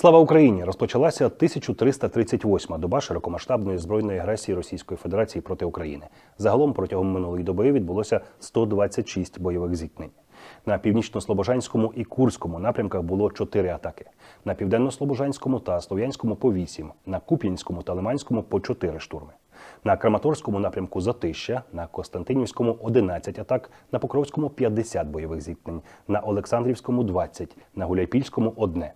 Слава Україні! Розпочалася 1338-ма доба широкомасштабної збройної агресії Російської Федерації проти України. Загалом протягом минулої доби відбулося 126 бойових зіткнень. На північно-слобожанському і Курському напрямках було 4 атаки. На південно-слобожанському та Слов'янському по 8, на Куп'янському та Лиманському по 4 штурми. На Краматорському напрямку Затища, на Костянтинівському 11 атак, на Покровському 50 бойових зіткнень, на Олександрівському 20, на Гуляйпільському одне.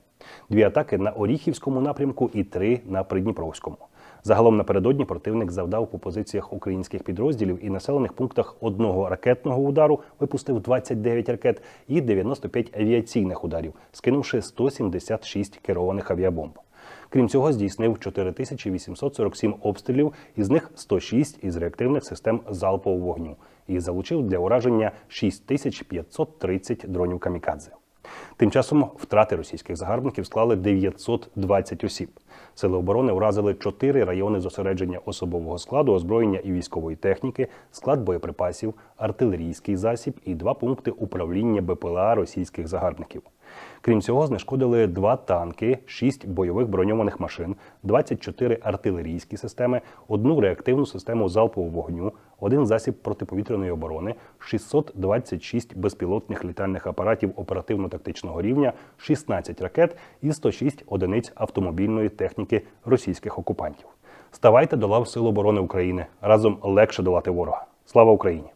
Дві атаки на Оріхівському напрямку і три на Придніпровському. Загалом напередодні противник завдав по позиціях українських підрозділів і населених пунктах одного ракетного удару, випустив 29 ракет і 95 авіаційних ударів, скинувши 176 керованих авіабомб. Крім цього, здійснив 4847 обстрілів, із них 106 із реактивних систем залпового вогню і залучив для ураження 6530 дронів камікадзе. Тим часом втрати російських загарбників склали 920 осіб. Сили оборони уразили чотири райони зосередження особового складу, озброєння і військової техніки, склад боєприпасів, артилерійський засіб і два пункти управління БПЛА російських загарбників. Крім цього, знешкодили два танки, шість бойових броньованих машин, 24 артилерійські системи, одну реактивну систему залпового вогню, один засіб протиповітряної оборони, 626 безпілотних літальних апаратів оперативно-тактичного рівня, 16 ракет і 106 одиниць автомобільної техніки російських окупантів. Ставайте до лав Сил оборони України. Разом легше долати ворога. Слава Україні!